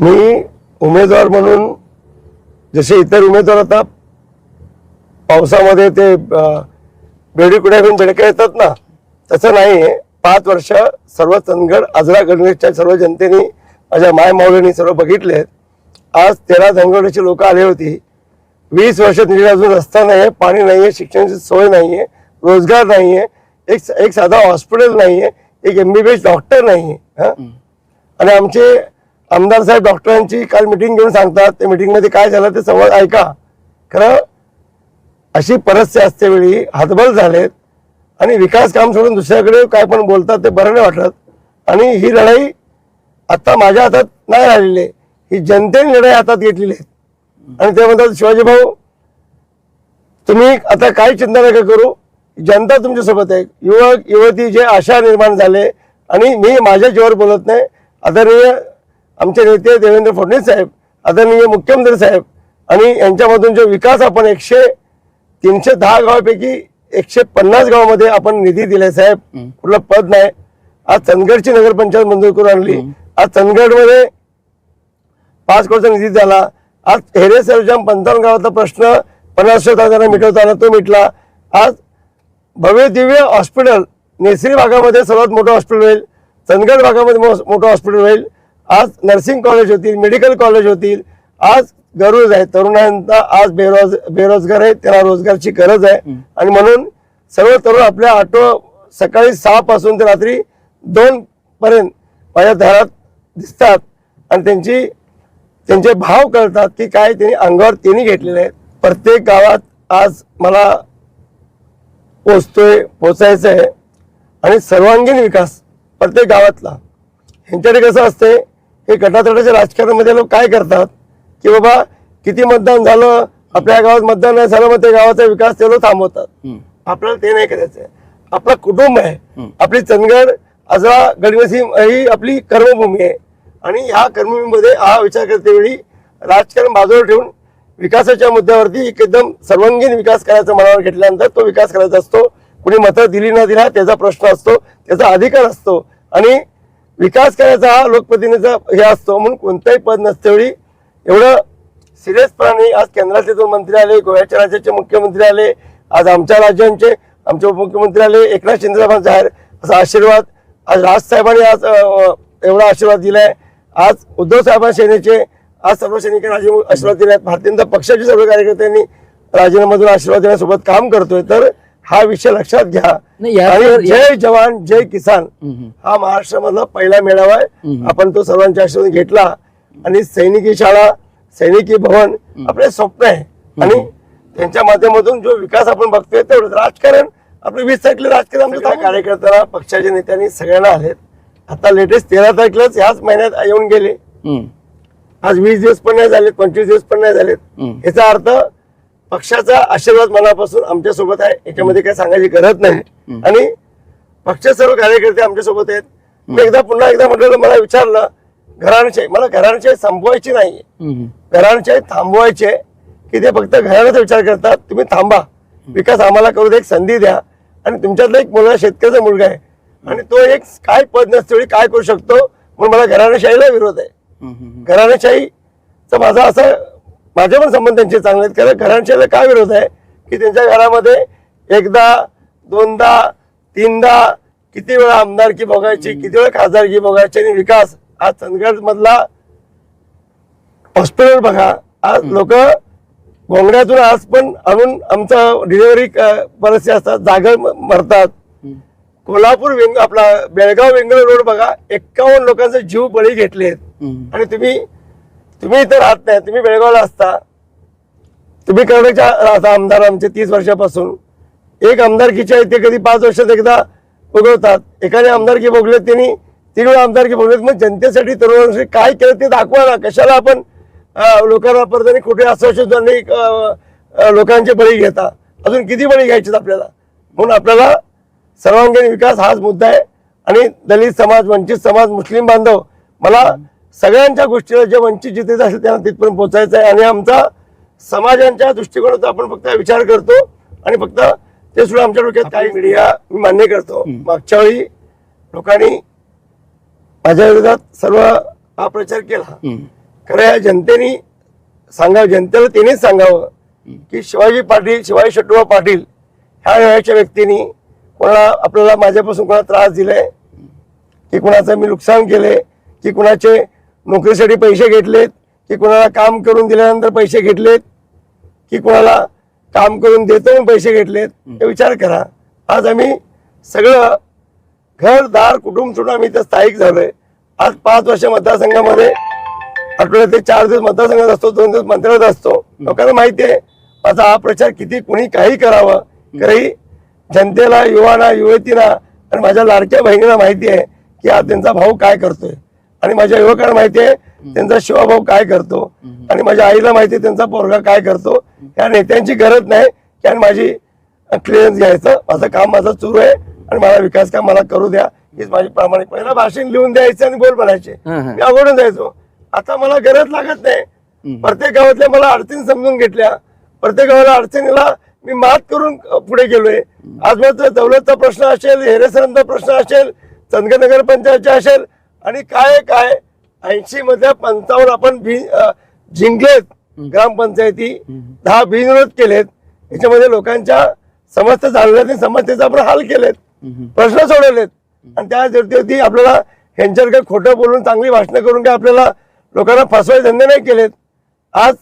मी उमेदवार म्हणून जसे इतर उमेदवार आता पावसामध्ये ते बेडीकुड्या घेऊन बेडक्या येतात ना तसं नाही आहे पाच वर्ष सर्व चंदगड आजरा गणवेशच्या सर्व जनतेने माझ्या माय माऊलीने सर्व बघितले आज तेरा धनगडची लोक आली होती. वीस वर्ष तिथे अजून रस्ता नाही आहे पाणी नाही आहे शिक्षणाची सोय नाही आहे रोजगार नाही आहे एक एक साधा हॉस्पिटल नाही आहे एक एमबीबीएस डॉक्टर नाही आहे आणि आमचे आमदार साहेब डॉक्टरांची काल मिटिंग घेऊन सांगतात त्या मिटिंगमध्ये काय झालं ते संवाद ऐका. खरं अशी परिस्थिती असते वेळी हातबल झालेत आणि विकास काम सोडून दुसऱ्याकडे काय पण बोलतात ते बरं नाही वाटत. आणि ही लढाई आता माझ्या हातात नाही राहिलेली आहे. ही जनतेने लढाई हातात घेतलेली आहे आणि ते म्हणतात शिवाजी भाऊ तुम्ही आता काही चिंता नका करू. जनता तुमच्यासोबत आहे. युवक युवती जे आशा निर्माण झाले आणि मी माझ्या जीवावर बोलत नाही. आदरणीय आमचे नेते देवेंद्र फडणवीस साहेब आदरणीय मुख्यमंत्री साहेब आणि यांच्यामधून जो विकास आपण एकशे तीनशे दहा गावापैकी एकशे पन्नास गावामध्ये आपण निधी दिलाय साहेब कुठलं पद नाही. आज चंदगडची नगरपंचायत मंजूर करून आणली. आज चंदगडमध्ये पाच कोटीचा निधी झाला. आज हेरे सर्वजाम पंचावन्न गावाचा प्रश्न पन्नास तासांना मिटवता आला तो मिटला. आज भव्य दिव्य हॉस्पिटल नेसरी भागामध्ये सर्वात मोठं हॉस्पिटल होईल. चंदगड भागामध्ये मोठं हॉस्पिटल होईल. आज नर्सिंग कॉलेज होतील मेडिकल कॉलेज होतील आज गरज आहे. तरुणांना आज बेरोज बेरोजगार आहे त्यांना रोजगारची गरज आहे. आणि म्हणून सर्व तरुण आपल्या ऑटो सकाळी सहा पासून ते रात्री दोन पर्यंत माझ्या दारात दिसतात. आणि त्यांची त्यांचे भाव कळतात की काय त्यांनी अंगावर त्यांनी घेतलेले आहेत. प्रत्येक गावात आज मला पोचतोय पोचायचं आहे आणि सर्वांगीण विकास प्रत्येक गावातला. ह्यांच्याकडे कसं असते हे गटातटाच्या राजकारणामध्ये लोक काय करतात? की बाबा किती मतदान झालं आपल्या गावात मतदान नाही झालं मग त्या गावाचा विकास ते लोक थांबवतात. आपल्याला ते नाही करायचं आपलं कुटुंब आहे. आपली चंदगड आजरा गडवसी ही आपली कर्मभूमी आहे. आणि ह्या कर्मभूमीमध्ये हा विचार करते वेळी राजकारण बाजूला ठेवून विकासाच्या मुद्द्यावरती एक एकदम सर्वांगीण विकास करायचा मनावर घेतल्यानंतर तो विकास करायचा असतो. कुणी मतं दिली न दिला त्याचा प्रश्न असतो त्याचा अधिकार असतो. आणि विकास करायचा हा लोकप्रतिनिधीचा हे असतो म्हणून कोणताही पद नसतेवेळी एवढं. सिरियसपणाने आज केंद्राचे दोन मंत्री आले गोव्याच्या राज्याचे मुख्यमंत्री आले आज आमच्या राज्यांचे आमचे उपमुख्यमंत्री आले एकनाथ शिंदे साहेबांचा आहे असा आशीर्वाद आज राजसाहेबांनी आज एवढा आशीर्वाद दिलाय. आज उद्धव साहेबां सेनेचे आज सर्व सैनिकांना आशीर्वाद दिले आहेत भारतीय जनता पक्षाचे सर्व कार्यकर्त्यांनी राजीनामातून आशीर्वाद देण्यासोबत काम करतोय. तर हा विषय लक्षात घ्या. आणि जय जवान जय किसान. हा महाराष्ट्रामधला पहिला मेळावा आहे. आपण तो सर्वांच्या आशीर्वाद घेतला. आणि सैनिकी शाळा सैनिकी भवन आपले स्वप्न आहे. आणि त्यांच्या माध्यमातून जो विकास आपण बघतोय तेवढं राजकारण आपलं वीस तारखेला राजकारण कार्यकर्त्याला पक्षाच्या नेत्यांनी सगळ्यांना आलेत. आता लेटेस्ट तेरा तारखेलाच ह्याच महिन्यात येऊन गेले. आज वीस दिवस पण नाही झालेत पंचवीस दिवस पण नाही झालेत. याचा अर्थ पक्षाचा आशीर्वाद मनापासून आमच्यासोबत आहे. याच्यामध्ये काही सांगायची गरज नाही. आणि पक्ष सर्व कार्यकर्ते आमच्यासोबत आहेत मी एकदा पुन्हा एकदा म्हटलं मला विचारलं घराणशाही मला घराणशाही संपवायची नाहीये घराणशाही थांबवायची की ते फक्त घराण्याचा विचार करतात तुम्ही थांबा. विकास आम्हाला करू दे एक संधी द्या. आणि तुमच्यातला एक मुलगा शेतकऱ्याचा मुलगा आहे. आणि तो एक काय पद नसते काय करू शकतो म्हणून मला घराणेशाहीला विरोध आहे. घराणेशाहीचा माझा असं माझे पण संबंध त्यांचे चांगले आहेत. कारण घराणेशाहीला काय विरोध आहे? की त्यांच्या घरामध्ये एकदा दोनदा तीनदा किती वेळा आमदारकी बघायची किती वेळा खासदारकी बघायची आणि विकास आज चंदगड मधला हॉस्पिटल बघा. आज लोक गोंगड्यातून आज पण आणून आमचं डिलिव्हरी परिस्थिती असतात. जागा मरतात. कोल्हापूर वेंग आपला बेळगाव वेंगळ रोड बघा. एक्कावन्न लोकांचे जीव बळी घेतले आणि तुम्ही तुम्ही इथं राहत नाही तुम्ही बेळगावला असता. तुम्ही कर्नाटकच्या राहता आमदार आमचे तीस वर्षापासून. एक आमदारकीच्या इथे कधी पाच वर्षात एकदा उगवतात. एखाद्या आमदारकी भोगलेत त्यांनी तीन वेळा आमदारकी भोगलेत मग जनतेसाठी तरुणांसाठी काय केलं ते दाखवा ना. कशाला आपण लोकांना परत आणि कुठे असोसिएशन लोकांचे बळी घेता. अजून किती बळी घ्यायचे आपल्याला? म्हणून आपल्याला सर्वांगीण विकास हाच मुद्दा आहे. आणि दलित समाज वंचित समाज मुस्लिम बांधव मला सगळ्यांच्या गोष्टीला जे वंचित जिथे असेल त्यांना तिथपर्यंत पोहोचायचं आहे. आणि आमचा समाजांच्या दृष्टिकोनाचा आपण फक्त विचार करतो आणि फक्त ते सुद्धा आमच्या डोक्यात काही मीडिया मी मान्य करतो. मागच्या वेळी लोकांनी माझ्या विरोधात सर्व हा प्रचार केला. खरं या जनतेने सांगावं जनतेला त्यांनीच सांगावं की शिवाजी पाटील शिवाजी शेट्टूबा पाटील ह्या वयाच्या व्यक्तींनी कोणाला आपल्याला माझ्यापासून कोणाला त्रास दिलाय? की कुणाचं मी नुकसान केले की कुणाचे नोकरीसाठी पैसे घेतलेत की कुणाला काम करून दिल्यानंतर पैसे घेतलेत की कुणाला काम करून देतो म्हणून पैसे घेतलेत हे विचार करा. आज आम्ही सगळं घर दार कुटुंब सोडून आम्ही इथं स्थायिक झालोय. आज पाच वर्ष मतदारसंघामध्ये आठवड्यात ते चार दिवस मतदारसंघात असतो दोन दिवस मंत्रालयात असतो. लोकांना माहिती आहे माझा हा प्रचार किती कुणी काही करावं? तरी जनतेला युवाना युवतीना आणि माझ्या लाडक्या बहिणीला माहिती आहे की आज त्यांचा भाऊ काय करतोय. आणि माझ्या युवकांना माहिती आहे त्यांचा शिवाभाऊ काय करतो? आणि माझ्या आईला माहिती आहे त्यांचा पोरगा काय करतो? या नेत्यांची गरज नाही की आणि माझी क्लिअरन्स घ्यायचं माझं काम माझं सुरू आहे आणि मला विकास काम मला करू द्या. हीच माझी प्रामाणिक पहिला भाषण लिहून द्यायचं आणि बोल म्हणायचे. हं. मी अवघडून जायचो. आता मला गरज लागत नाही. प्रत्येक गावातल्या मला अडचणी समजून घेतल्या. प्रत्येक गावाला अडचणीला मी मात करून पुढे गेलोय. आज माझा दौलतचा प्रश्न असेल हेरेसरांचा प्रश्न असेल चंदगड नगर पंचायतचा असेल आणि काय काय ऐंशी मधल्या पंचावन्न आपण जिंकलेत ग्रामपंचायती. दहा बिनविरोध केलेत. याच्यामध्ये लोकांच्या समस्या जाणल्या नाही समस्येचा आपण हाल केलेत. प्रश्न सोडवलेत. आणि त्या आपल्याला ह्यांच्यावर काही खोटं बोलून चांगली भाषणं करून काय आपल्याला लोकांना फसवायचे धंदे नाही केलेत. आज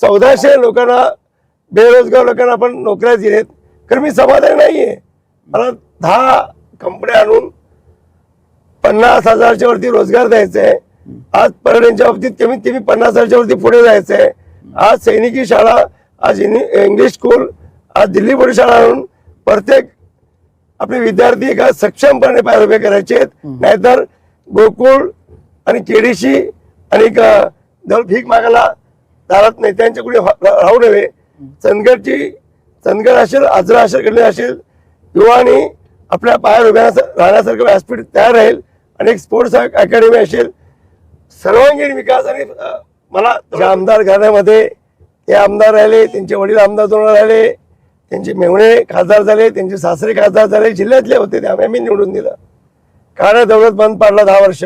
चौदाशे लोकांना बेरोजगार लोकांना आपण नोकऱ्या दिलेत. कारण मी समाधानी नाहीये. मला दहा कंपन्या आणून पन्नास हजारच्या वरती रोजगार द्यायचा. आज पर्यटनच्या बाबतीत कमीत कमी पन्नास हजारच्या वरती पुढे जायचं. आहे आज सैनिकी शाळा आज इंग्लिश स्कूल आज दिल्ली बोर्ड शाळा आणून प्रत्येक आपले विद्यार्थी एका सक्षमपणे पाय उभे करायचे आहेत. नाहीतर गोकुळ आणि केडीशी आणि जवळ भीक मागायला दारात नाही त्यांच्याकडे राहू नये. चंदगडची चंदगड असेल आजरा असेल कडले असेल युवानी आपल्या पायावर उभ्या राहण्यासारखं व्यासपीठ तयार राहील. अनेक स्पोर्ट्स अकॅडमी असेल सर्वांगीण विकास आणि मला ज्या आमदार घराण्यामध्ये ते आमदार राहिले त्यांचे वडील आमदार दोन राहिले त्यांचे मेवणे खासदार झाले त्यांचे सासरे खासदार झाले जिल्ह्यातले होते ते आम्ही निवडून दिलं. कारण दौलत बंद पाडला दहा वर्ष.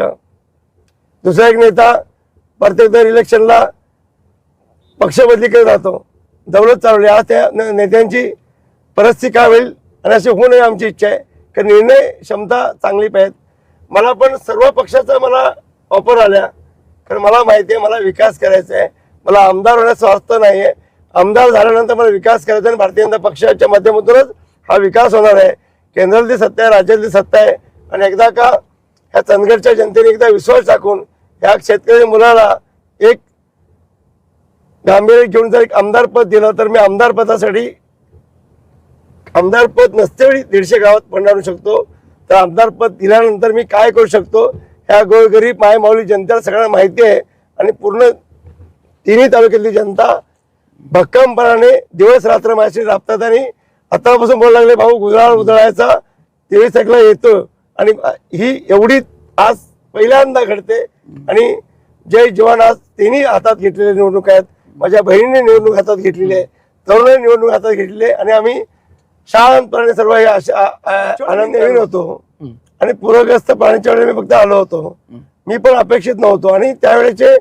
दुसरा एक नेता प्रत्येक दर इलेक्शनला पक्ष बदली करत राहतो दौलत चालवली. आज त्या नेत्यांची परिस्थिती काय होईल? आणि असे होऊ नये आमची इच्छा आहे. कारण निर्णय क्षमता चांगली पाहिजे मला पण सर्व पक्षाचा मला ऑफर आल्या. कारण मला माहिती आहे मला विकास करायचा आहे. मला आमदार होण्याचं स्वार्थ नाही आहे आमदार झाल्यानंतर मला विकास करायचा आहे आणि भारतीय जनता पक्षाच्या माध्यमातूनच हा विकास होणार आहे. केंद्रातली सत्ता आहे राज्यातली सत्ता आहे. आणि एकदा का ह्या चंदगडच्या जनतेने एकदा विश्वास टाकून ह्या शेतकरी मुलाला एक गांभीर्य घेऊन जर एक आमदारपद दिलं तर मी आमदारपदासाठी आमदारपद नसतेवेळी नसते वेळी दीडशे गावात पण आणू शकतो. तर आमदार पद दिल्यानंतर मी काय करू शकतो? ह्या गोरगरीब मायमाऊली जनतेला सगळ्यांना माहिती आहे आणि पूर्ण तिन्ही तालुक्यातली जनता भक्कमपणाने दिवस रात्र माझ्याशी राबतात आणि आतापासून बोलायला लागले भाऊ गुजराळ उजळायचा तेवीस तारखेला येतो. आणि ही एवढी आज पहिल्यांदा घडते आणि जय जवान आज तिन्ही हातात घेतलेल्या निवडणूक आहेत. माझ्या बहिणीने निवडणूक हातात घेतलेली आहे तरुणाने निवडणूक हातात घेतलेली आहे आणि आम्ही शांतपणे सर्व हे आनंदहीन होतो आणि पूरग्रस्त पाण्याच्या वेळी मी फक्त आलो होतो. मी पण अपेक्षित नव्हतो. आणि त्यावेळेचे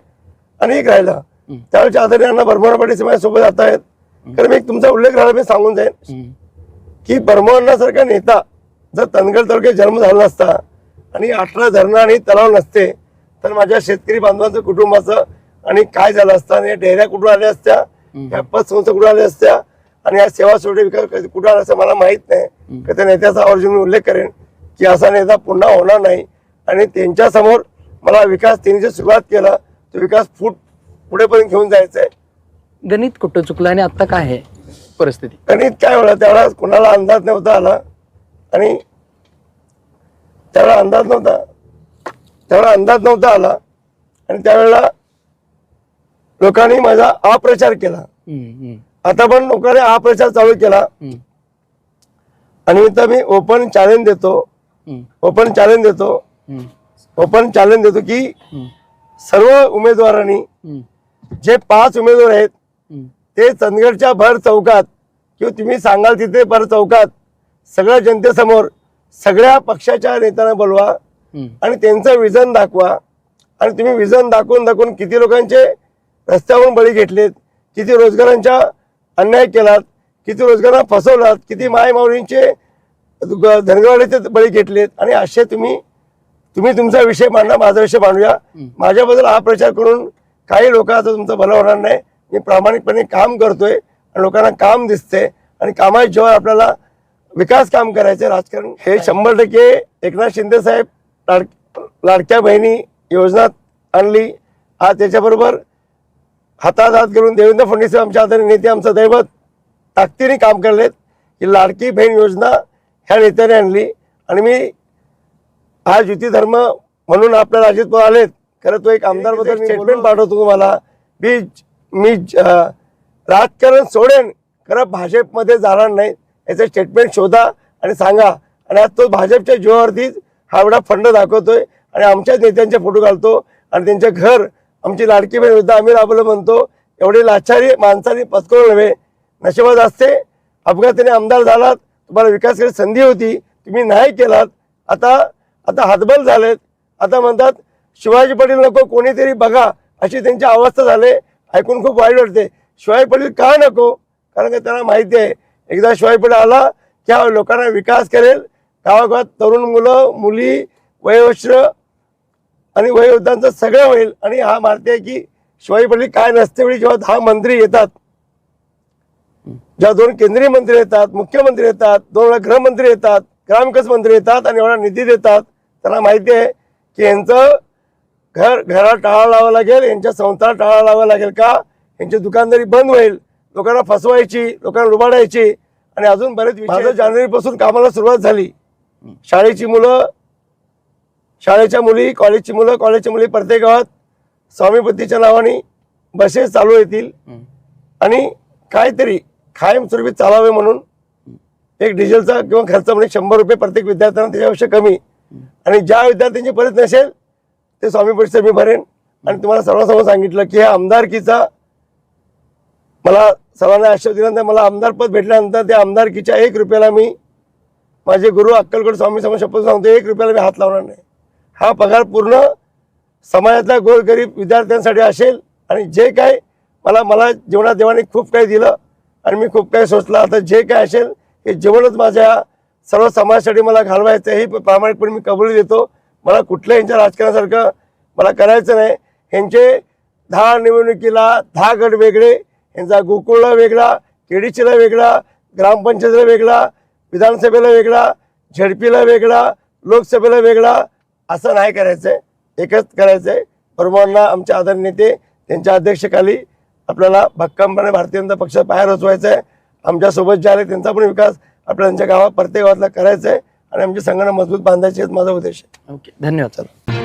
अनेक राहिला. त्यावेळेच्या आधारे अण्णा बर्मन पाटील माझ्यासोबत जात आहेत. तर मी तुमचा उल्लेख राहिला मी सांगून जाईन. की बर्मवण्णासारखा नेता जर तनगड तालुक्यात जन्म झाला नसता आणि अठरा धरणं आणि तलाव नसते तर माझ्या शेतकरी बांधवांचं कुटुंबाचं आणि काय झालं असतं आणि डेऱ्या कुठून आल्या असत्या या पतसंस्था कुठून आल्या असत्या आणि या सेवा सोडे विकास कुठं असं मला माहीत नाही. तर त्या नेत्याचा आवर्जून मी उल्लेख करेन की असा नेता पुन्हा होणार नाही. आणि त्यांच्यासमोर मला विकास त्यांनी जे सुरुवात केला तो विकास फूट पुढेपर्यंत घेऊन जायचा आहे. गणित कुठं चुकलं आणि आता काय आहे परिस्थिती? गणित काय होणार? त्यावेळेला कुणाला अंदाज नव्हता आला. आणि त्यावेळेला अंदाज नव्हता. त्यावेळेला अंदाज नव्हता आला. आणि त्यावेळेला लोकांनी माझा अप्रचार केला. आता पण लोकांनी अप्रचार चालू केला. आणि इथं मी ओपन चॅलेंज देतो. ओपन चॅलेंज देतो. ओपन चॅलेंज देतो की सर्व उमेदवारांनी जे पाच उमेदवार आहेत ते चंदगडच्या भर चौकात किंवा तुम्ही सांगाल तिथे भर चौकात सगळ्या जनतेसमोर सगळ्या पक्षाच्या नेत्यांना बोलवा आणि त्यांचं विजन दाखवा. आणि तुम्ही विजन दाखवून दाखवून किती लोकांचे रस्त्यावरून बळी घेतलेत किती रोजगारांच्या अन्याय केलात किती रोजगारांना फसवलात किती माय माऊलींचे ग- धनगरवाड्याचे बळी घेतलेत आणि असे तुम्ही तुम्ही तुमचा विषय मांडा माझा विषय मांडूया. माझ्याबद्दल हा प्रचार करून काही लोकांचं तुमचं भलं होणार नाही. मी प्रामाणिकपणे काम करतोय आणि लोकांना काम दिसते आणि कामाच्या जेव्हा आपल्याला विकास काम करायचे राजकारण हे शंभर टक्के एकनाथ शिंदे साहेब लाड लाडक्या बहिणी योजना आणली. आज त्याच्याबरोबर हातात हात घालून देवेंद्र फडणवीस आमच्या आदरणीय नेते आमचं दैवत ताकदीने काम करलेत. ही लाडकी बहीण योजना ह्या नेत्याने आणली. आणि मी हा युती धर्म म्हणून आपल्याला अजित पवार आलेत. खरं तो एक आमदारबद्दल स्टेटमेंट पाठवतो तुम्हाला. मी मी राजकारण सोडेन. खरं भाजपमध्ये जाणार नाही. याचं स्टेटमेंट शोधा आणि सांगा. आणि आज तो भाजपच्या जीवावरतीच हा एवढा फंड दाखवतोय. आणि आमच्याच नेत्यांचे फोटो घालतो. आणि त्यांचं घर आमची लाडकी बहीण योद्धा आम्ही राबवलं म्हणतो एवढे लाचारी माणसाने पत्करून नव्हे नशिबात असते अपघाताने आमदार झालात तुम्हाला विकास करायची संधी होती तुम्ही नाही केलात. आता आता हातबल झालेत. आता म्हणतात शिवाजी पाटील नको कोणीतरी बघा अशी त्यांची अवस्था झाले. ऐकून खूप वाईट वाटते. शिवाजी पाटील का नको? कारण का त्यांना माहिती आहे एकदा शिवाजी पाटील आला की हा लोकांना विकास करेल. गावागावात तरुण मुलं मुली वयोश्र आणि वयोवृद्धांचं सगळं होईल. आणि हा मारते आहे की शिवाजी पाटील काय नसते वेळी जेव्हा दहा मंत्री येतात जेव्हा दोन केंद्रीय मंत्री येतात मुख्यमंत्री येतात दोन वेळा गृहमंत्री येतात ग्रामविकास मंत्री येतात आणि एवढा निधी देतात त्यांना माहिती आहे की यांचं घर घराला टाळा लावावं लागेल यांच्या संस्थाला टाळा लावावं लागेल का? यांची दुकानदारी बंद होईल लोकांना फसवायची लोकांना लुबाडायची आणि अजून बरेच माझं जानेवारीपासून कामाला सुरुवात झाली. शाळेची मुलं शाळेच्या मुली कॉलेजची मुलं कॉलेजच्या मुली प्रत्येक गावात स्वामीपतीच्या नावाने बसेस चालू येतील. आणि काहीतरी कायमस्वरूपी चालावे म्हणून एक डिझेलचा किंवा खर्च म्हणजे शंभर रुपये प्रत्येक विद्यार्थ्यांना त्याच्यापेक्षा कमी. आणि ज्या विद्यार्थ्यांची परत नसेल ते स्वामी मी भरेन. आणि तुम्हाला सर्वांसमोर सांगितलं की ह्या आमदारकीचा मला सर्वांना आश्वास दिल्यानंतर मला आमदारपद भेटल्यानंतर त्या आमदारकीच्या एक रुपयाला मी माझे गुरु अक्कलकोट स्वामी समोर शपथ सांगतो एक रुपयाला मी हात लावणार नाही. हा पगार पूर्ण समाजातल्या गोरगरीब विद्यार्थ्यांसाठी असेल आणि जे काय मला मला जीवनात देवाने खूप काही दिलं आणि मी खूप काही सोचलं. आता जे काय असेल हे जेवणच माझ्या सर्व समाजासाठी मला घालवायचं हे प्रामाणिकपणे मी कबुली देतो. मला कुठल्या यांच्या राजकारणासारखं मला करायचं नाही. ह्यांचे दहा निवडणुकीला दहा गट वेगळे यांचा गोकुळला वेगळा केडीचीला वेगळा ग्रामपंचायतीला वेगळा विधानसभेला वेगळा झडपीला वेगळा लोकसभेला वेगळा असं नाही करायचं आहे एकच करायचं आहे परवाना आमचे आदरणीय नेते त्यांच्या अध्यक्षखाली आपल्याला भक्कमपणे भारतीय जनता पक्ष बाहेर रचवायचा आहे आमच्यासोबत जे आले त्यांचा पण विकास आपल्या त्यांच्या गावात प्रत्येक गावातला करायचा आहे आणि आमची संघटना मजबूत बांधायची माझा उद्देश आहे. ओके धन्यवाद सर.